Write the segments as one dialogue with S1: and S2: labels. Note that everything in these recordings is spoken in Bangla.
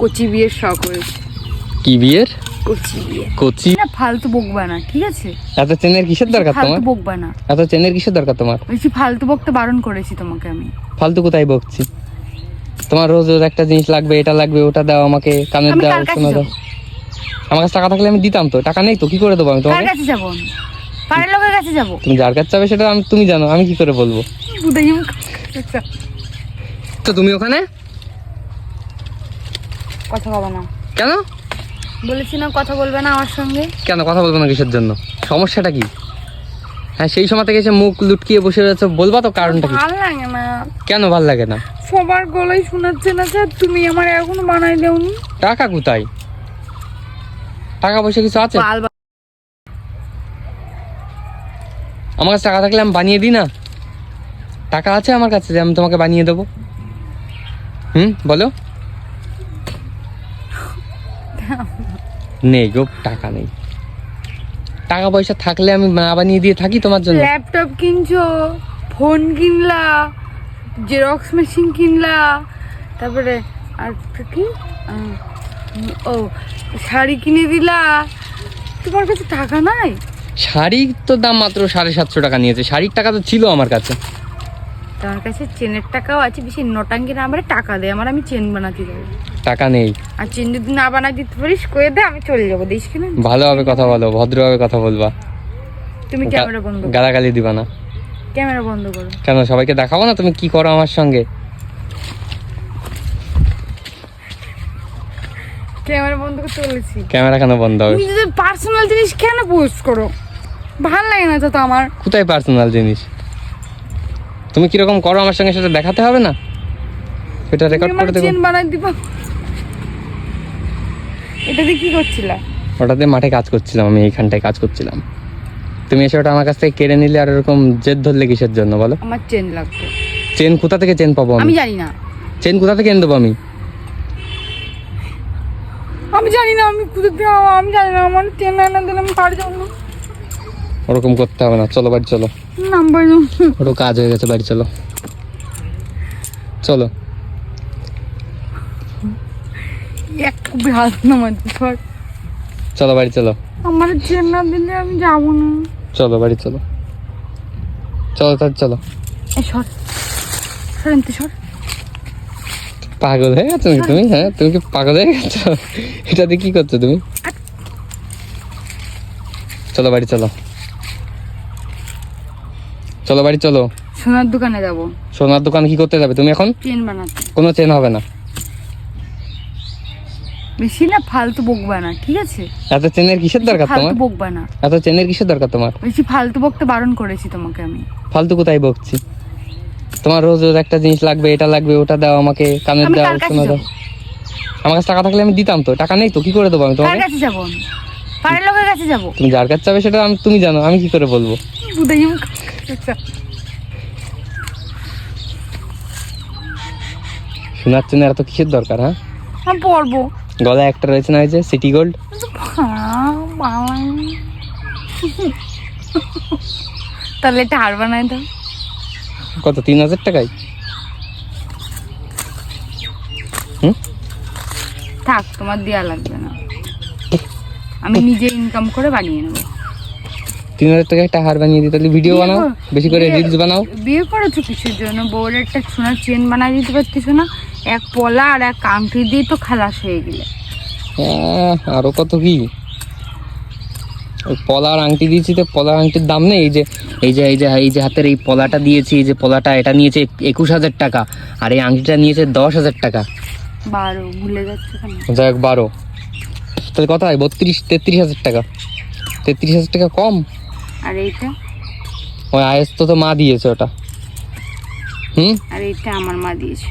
S1: কচি বিয়ের শখ হয়েছে।
S2: কি বিয়ের?
S1: কচি বিয়ে।
S2: কচি?
S1: না ফালতু বকবা না ঠিক আছে?
S2: এত চেনের কিসের দরকার তোমার
S1: ফালতু বকবা না
S2: এত চেনের কিসের দরকার তোমার?
S1: বেশি ফালতু বকতে বারণ করেছি তোমাকে আমি।
S2: ফালতু কোথায় বকছি? তোমার রোজ রোজ একটা জিনিস লাগবে এটা লাগবে ওটা দাও আমাকে কানের
S1: আমি
S2: দাও
S1: কার কাছে
S2: শোনা দাও।
S1: যাব?
S2: আমার কাছে টাকা থাকলে আমি দিতাম তো টাকা নেই তো কি করে দেবো আমি
S1: কার
S2: তোমাকে?
S1: কাছে যাব আমি? পাড়ার লোকের কাছে যাব?
S2: তুমি যার কাছে যাবে সেটা আমি তুমি জানো আমি কি করে বলব? তো তুমি ওখানে?
S1: কথা বলব না।
S2: কেন?
S1: বলেছি না কথা বলবে না আমার সঙ্গে।
S2: কেন কথা বলব না কিসের জন্য? সমস্যাটা কি? হ্যাঁ সেই সময় থেকে এসে মুখ লুটকিয়ে বসে রয়েছে বলবা তো কারণটা কি?
S1: ভালো লাগে না।
S2: কেন ভালো লাগে না?
S1: সবার গলায় শোনাচ্ছে না স্যার তুমি আমার এখনও বানাই দেওনি।
S2: টাকা কোথায়? টাকা পয়সা কিছু আছে? আমার কাছে টাকা থাকলে আমি বানিয়ে দিই না? টাকা আছে আমার কাছে যে আমি তোমাকে বানিয়ে দেবো। হুম বলো। নেই গো টাকা নেই। টাকা পয়সা থাকলে আমি না বানিয়ে দিয়ে থাকি তোমার জন্য?
S1: ল্যাপটপ কিনছো ফোন কিনলা জেরক্স মেশিন কিনলা তারপরে আর কি? ও শাড়ি কিনে দিলা। তোমার কাছে টাকা নাই?
S2: শাড়ির তো দাম মাত্র সাড়ে সাতশো টাকা নিয়েছে। শাড়ির টাকা তো ছিল আমার কাছে।
S1: তোমার কাছে চেনের টাকাও আছে বেশি নটাঙ্কি না আমার টাকা দে আমার আমি চেন বানাতে দেবো
S2: টাকা নেই।
S1: আর চেন যদি না বানাই দিতে পারিস কয়ে দে আমি চলে যাব দিস কিনা?
S2: ভালোভাবে কথা বলো ভদ্রভাবে কথা বলবা।
S1: তুমি ক্যামেরা বন্ধ করো।
S2: গালাগালি দিবা না।
S1: ক্যামেরা বন্ধ করো।
S2: কেন সবাইকে দেখাবো না তুমি? কি করো আমার সঙ্গে?
S1: ক্যামেরা বন্ধ করতে বলেছি
S2: ক্যামেরা কেন বন্ধ হবে?
S1: নিজেদের পার্সোনাল জিনিস কেন পোস্ট করো? ভালো লাগে না তো আমার
S2: কোথায় পার্সোনাল জিনিস? তুমি কীরকম করো আমার সঙ্গে সেটা দেখাতে হবে না? এটা রেকর্ড করে দেবো
S1: বানাই দিবা। এটা দিয়ে কি করছিলা?
S2: ওটাতে মাঠে কাজ করছিলাম আমি এইখানটায় কাজ করছিলাম। তুমি এসে ওটা আমার কাছ থেকে কেড়ে নিলে আর এরকম জেদ ধরলে কিসের জন্য বলো?
S1: আমার চেন লাগবে।
S2: চেন কোথা থেকে চেন পাবো
S1: আমি?
S2: আমি
S1: জানি না।
S2: চেন কোথা থেকে এনে দেবো আমি?
S1: আমি জানি না আমি কোথা থেকে আমি জানি না আমার চেন এনে দিলে আমি পারি যাব না।
S2: ওরকম করতে হবে না। চলো বাড়ি চলো। ওটা কাজ হয়ে গেছে বাড়ি চলো। চলো। চলো বাড়ি চলো।
S1: আমার চেন দিলে আমি যাব না।
S2: চলো বাড়ি চলো। চলো তার চলো।
S1: সর। সর
S2: পাগল হয়ে গেছো তুমি? হ্যাঁ তুমি কি পাগল হয়ে গেছো? এটা দিয়ে কি করছ তুমি? চলো বাড়ি চলো। চলো বাড়ি চলো।
S1: সোনার দোকানে যাব।
S2: সোনার দোকানে কি করতে যাবে? তুমি এখন?
S1: চেন বানাতে।
S2: কোনো চেন হবে না।
S1: বেশি না ফালতু বকবা না ঠিক আছে?
S2: এত চেনের কিসের দরকার তোমার?
S1: ফালতু বকবা না
S2: এত চেনের কিসের দরকার তোমার?
S1: বেশি ফালতু বকতে বারণ করেছি তোমাকে আমি।
S2: ফালতু কোথায় বকছি? তোমার রোজ রোজ একটা জিনিস লাগবে এটা লাগবে ওটা দাও আমাকে কানের দাও শোনা দাও? আমার কাছে টাকা থাকলে আমি দিতাম তো। টাকা নেই তো কি করে দেবো আমি তোমাকে?
S1: কাছে যাব পাড়ার লোকের কাছে যাব?
S2: তুমি যার কাছে যাবে সেটা তুমি জানো আমি কি করে বলব? শোনার জন্য এত কিসের দরকার হ্যাঁ?
S1: আমি পড়ব।
S2: গলায় একটা রয়েছে না যে সিটি গোল্ড
S1: তাহলে এটা হার বানাই দাও।
S2: কত তিন হাজার টাকায়?
S1: থাক তোমার দেওয়া লাগবে না। আমি নিজে ইনকাম করে বানিয়ে নেব।
S2: তিন হাজার টাকা একটা হার বানিয়ে দিই তাহলে ভিডিও বানাও বেশি করে রিলস বানাও।
S1: বিয়ে করেছ কিসের জন্য? বউর একটা সোনার চেন বানাই দিতে পারতেছো না? এক পলা আর এক আংটি দিয়ে তো খালাস হয়ে গেলে।
S2: আহ, আরও কত কি? ওই পলার আংটি দিয়েছি তো পলার আংটির দাম নেই এই যে এই যে এই যে এই যে হাতের এই পলাটা দিয়েছি এই যে পলাটা এটা নিয়েছে একুশ হাজার টাকা আর এই আংটিটা নিয়েছে দশ হাজার টাকা।
S1: বারো ভুলে যাচ্ছে
S2: যাই হোক বারো। তাহলে কত হয়? বত্রিশ তেত্রিশ হাজার টাকা। তেত্রিশ হাজার টাকা কম?
S1: আর এইটা?
S2: ওই আয়েস তো তো মা দিয়েছে ওটা। হুম?
S1: আর এইটা আমার মা দিয়েছে।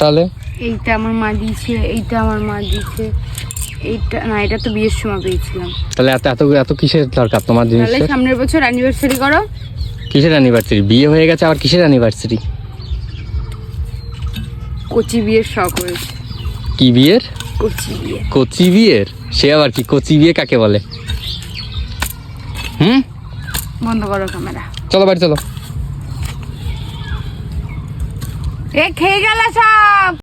S2: তাহলে?
S1: এইটা আমার মা দিয়েছে এইটা আমার মা দিয়েছে এইটা না এটা তো বিয়ের সময় পেয়েছিলাম।
S2: তাহলে এত এত এত কিসের দরকার তোমার
S1: তাহলে সামনের বছর অ্যানিভার্সারি করো।
S2: কিসের অ্যানিভার্সারি বিয়ে হয়ে গেছে আবার কিসের অ্যানিভার্সারি
S1: কচি বিয়ের শখ হয়েছে।
S2: কি বিয়ের?
S1: কচি বিয়ে।
S2: কচি বিয়ের? সে আবার কি কচি বিয়ে কাকে বলে? হুম?
S1: বন্ধ করো ক্যামেরা।
S2: চলো বাড়ি চলো।
S1: এ খেয়ে গেল সব!